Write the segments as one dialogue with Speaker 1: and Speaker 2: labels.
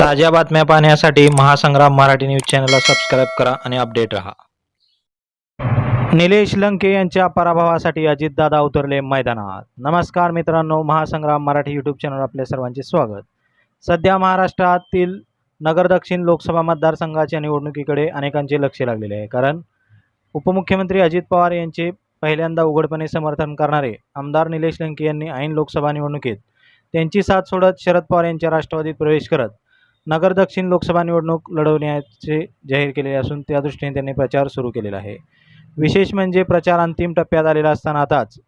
Speaker 1: ताज्या बातम्या पाहण्यासाठी महासंग्राम मराठी न्यूज चॅनलला सबस्क्राईब करा आणि अपडेट रहा. निलेश लंके यांच्या पराभवासाठी अजितदादा उतरले मैदानात. नमस्कार मित्रांनो महासंग्राम मराठी यूट्यूब चॅनल आपल्या सर्वांचे स्वागत. सध्या महाराष्ट्रातील नगर दक्षिण लोकसभा मतदारसंघाच्या निवडणुकीकडे अनेकांचे लक्ष लागलेले आहे. कारण उपमुख्यमंत्री अजित पवार यांचे पहिल्यांदा उघडपणे समर्थन करणारे आमदार निलेश लंके यांनी ऐन लोकसभा निवडणुकीत त्यांची साथ सोडत शरद पवार यांच्या राष्ट्रवादीत प्रवेश करत नगर दक्षिण लोकसभा निवडणूक लढवण्याचे जाहीर केलेले असून त्या दृष्टीने त्यांनी प्रचार सुरू केलेला आहे. विशेष म्हणजे प्रचार अंतिम टप्प्यात आलेला असताना आताच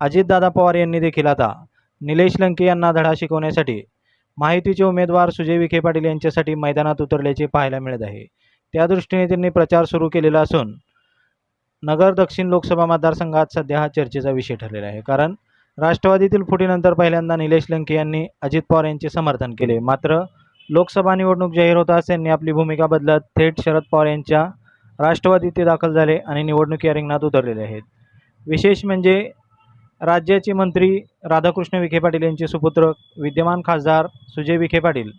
Speaker 1: अजितदादा पवार यांनी देखील आता निलेश लंके यांना धडा शिकवण्यासाठी माहितीचे उमेदवार सुजय विखे पाटील यांच्यासाठी मैदानात उतरल्याचे पाहायला मिळत आहे. त्या दृष्टीने त्यांनी प्रचार सुरू केलेला असून नगर दक्षिण लोकसभा मतदारसंघात सध्या हा चर्चेचा विषय ठरलेला आहे. कारण राष्ट्रवादीतील फुटीनंतर पहिल्यांदा निलेश लंके यांनी अजित पवार यांचे समर्थन केले. मात्र लोकसभा निवडणूक जाहीर होताच त्यांनी आपली भूमिका बदलत थेट शरद पवार यांच्या राष्ट्रवादीत ते दाखल झाले आणि निवडणुकी रिंगणात उतरलेले आहेत. विशेष म्हणजे राज्याचे मंत्री राधाकृष्ण विखे पाटील यांचे सुपुत्र विद्यमान खासदार सुजय विखे पाटील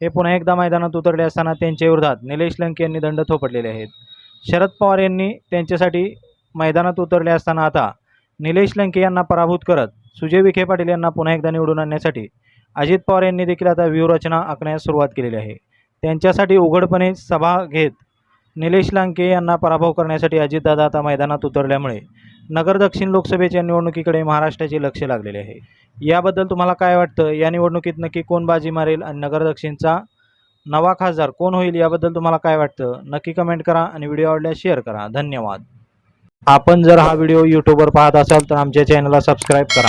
Speaker 1: हे पुन्हा एकदा मैदानात उतरले असताना त्यांच्या विरोधात निलेश लंके यांनी दंड थोपटलेले आहेत. शरद पवार यांनी त्यांच्यासाठी मैदानात उतरले असताना आता निलेश लंके यांना पराभूत करत सुजय विखे पाटील यांना पुन्हा एकदा निवडून आणण्यासाठी अजित पवार यांनी देखील आता व्यूहरचना आखण्यास सुरुवात केलेली आहे. त्यांच्यासाठी उघडपणे सभा घेत निलेश लांके यांना पराभव करण्यासाठी अजितदादा आता मैदानात उतरल्यामुळे नगर दक्षिण लोकसभेच्या निवडणुकीकडे महाराष्ट्राचे लक्ष लागलेले आहे. याबद्दल तुम्हाला काय वाटतं? या निवडणुकीत नक्की कोण बाजी मारेल आणि नगर दक्षिणचा नवा खासदार कोण होईल? याबद्दल तुम्हाला काय वाटतं? नक्की कमेंट करा आणि व्हिडिओ आवडल्यास शेअर करा. धन्यवाद. आपण जर हा व्हिडिओ यूट्यूबवर पाहत असाल तर आमच्या चॅनलला सबस्क्राईब करा.